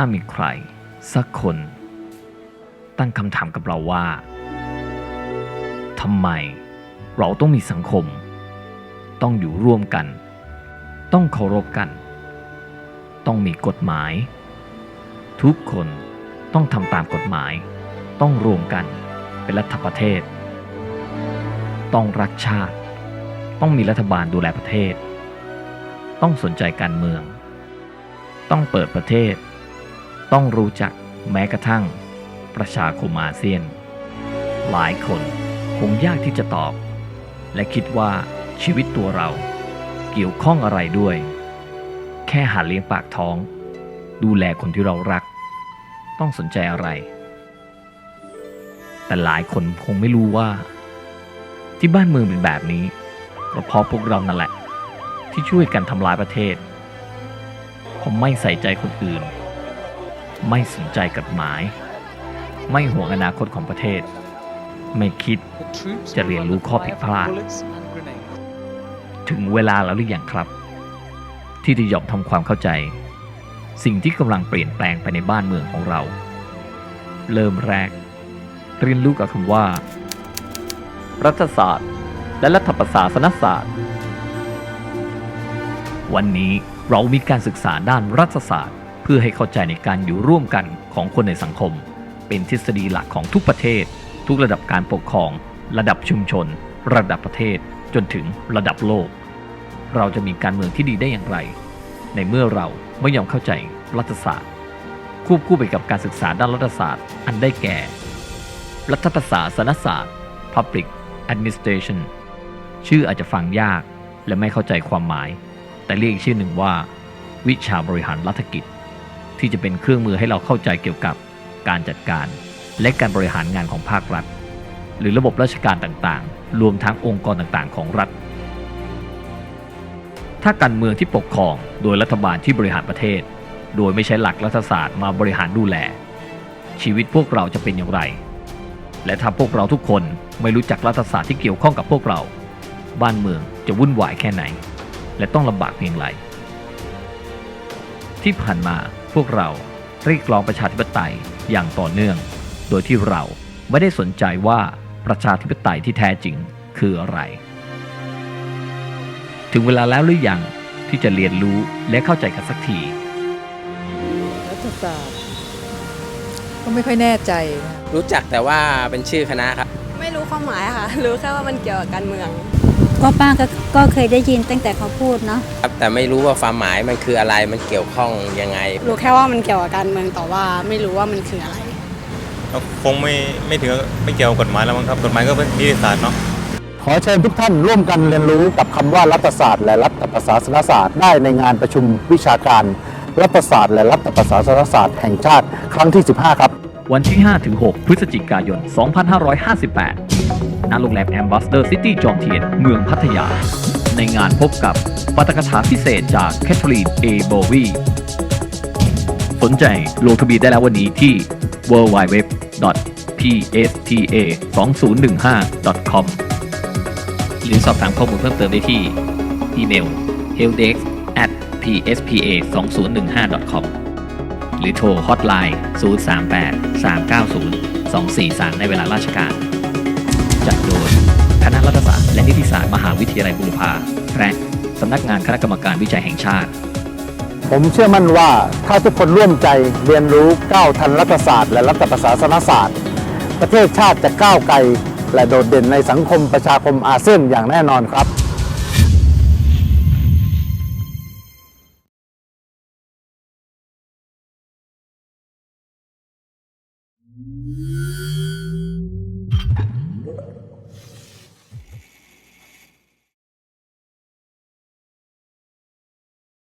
ถ้ามีใคร สักคน ตั้งคำถามกับเราว่าทำไมเราต้องมีสังคม ต้องอยู่ร่วมกัน ต้องเคารพกัน ต้องมีกฎหมาย ทุกคนต้องทำตามกฎหมาย ต้องรวมกันเป็นรัฐประเทศ ต้องรักชาติ ต้องมีรัฐบาลดูแลประเทศ ต้องสนใจการเมือง ต้องเปิดประเทศ ต้องรู้จักแม้กระทั่ง ประชาคมอาเซียน หลายคนคงยากที่จะตอบ และคิดว่าชีวิตตัวเรา เกี่ยวข้องอะไรด้วย แค่หาเลี้ยงปากท้อง ดูแลคนที่เรารัก ต้องสนใจอะไร แต่หลายคนคงไม่รู้ว่า ที่บ้านเมืองเป็นแบบนี้ก็เพราะพวกเรานั่นแหละ ที่ช่วยกันทำลายประเทศ ผมไม่ใส่ใจคนอื่น ไม่สนใจกฎหมาย ไม่ห่วงอนาคตของประเทศ ไม่คิดจะเรียนรู้ข้อผิดพลาด ถึงเวลาแล้วหรือยังครับ ที่จะยอมทำความเข้าใจ สิ่งที่กำลังเปลี่ยนแปลงไปในบ้านเมืองของเรา เริ่มแรก เรียนรู้กับคำว่า รัฐศาสตร์ และรัฐประศาสนศาสตร์ วันนี้เรามีการศึกษาด้านรัฐศาสตร์ พื่อให้เข้าใจในการอยู่ร่วมกันของคนในสังคม เป็นทฤษฎีหลักของทุกประเทศ ทุกระดับการปกครอง ระดับชุมชน ระดับประเทศ จนถึงระดับโลก เราจะมีการเมืองที่ดีได้อย่างไร ในเมื่อเราไม่ยอมเข้าใจรัฐศาสตร์ ควบคู่ไปกับการศึกษาด้านรัฐศาสตร์ อันได้แก่ รัฐประศาสนศาสตร์ Public Administration ชื่ออาจจะฟังยากและไม่เข้าใจความหมาย แต่เรียกอีกชื่อหนึ่งว่า วิชาบริหารรัฐกิจ ที่จะเป็นเครื่องมือให้เราเข้าใจเกี่ยวกับการจัดการ และการบริหารงานของภาครัฐ หรือระบบราชการต่างๆ รวมทั้งองค์กรต่างๆ ของรัฐ ถ้าการเมืองที่ปกครองโดยรัฐบาลที่บริหารประเทศ โดยไม่ใช้หลักรัฐศาสตร์มาบริหารดูแล ชีวิตพวกเราจะเป็นอย่างไร และถ้าพวกเราทุกคนไม่รู้จักรัฐศาสตร์ที่เกี่ยวข้องกับพวกเรา บ้านเมืองจะวุ่นวายแค่ไหน และต้องลำบากเพียงไรที่ผ่านมา พวกเราเรียกร้องประชาธิปไตยอย่างต่อเนื่อง โดยที่เราไม่ได้สนใจว่าประชาธิปไตยที่แท้จริงคืออะไร ถึงเวลาแล้วหรือยังที่จะเรียนรู้และเข้าใจกันสักที รัฐศาสตร์ก็ไม่ค่อยแน่ใจนะรู้จักแต่ว่าเป็นชื่อคณะครับ ไม่รู้ความหมายค่ะ รู้แค่ว่ามันเกี่ยวกับการเมือง ก็ป้าก็ก็เคยได้ยินตั้งแต่เขาพูดเนาะครับแต่ไม่รู้ว่าความหมายมันคืออะไรมันเกี่ยวข้องยังไง รู้แค่ว่ามันเกี่ยวกับการเมืองแต่ว่าไม่รู้ว่ามันคืออะไร ก็คงไม่ไม่ถึงกับไม่เกี่ยวกับกฎหมายแล้วมั้งครับกฎหมายก็เป็นนิติศาสตร์เนาะ ขอเชิญทุกท่านร่วมกันเรียนรู้กับคำว่ารัฐศาสตร์และรัฐประศาสนศาสตร์ได้ในงานประชุมวิชาการ รัฐศาสตร์และรัฐประศาสนศาสตร์แห่งชาติครั้งที่ 15 ครับ วันที่ 5-6 พฤศจิกายน 2558 ณโรงแรมแอมบ s สเดอร์ซิตี้จอมเทียนเมืองพัทยา ในงานพบกับปาฐกถาพิเศษจากแคทเธอรีนเอโบวีสนใจลงทะเบียนได้แล้ววันนี้ที่ www.psta2015.com หรือสอบถามข้อมูลเพิ่มเติมได้ที่ อีเมล helpdesk at pspa2015.com หรือโทรฮอตไลน์ 038 390 243 ในเวลาราชการ จัดโดยคณะรัฐศาสตร์และนิติศาสตร์มหาวิทยาลัยบุรพาและสำนักงานคณะกรรมการวิจัยแห่งชาติ ผมเชื่อมั่นว่าถ้าทุกคนร่วมใจเรียนรู้ก้าวทันรัฐศาสตร์ และรัฐประศาสนศาสตร์ ประเทศชาติจะก้าวไกล และโดดเด่นในสังคมประชาคมอาเซียนอย่างแน่นอนครับ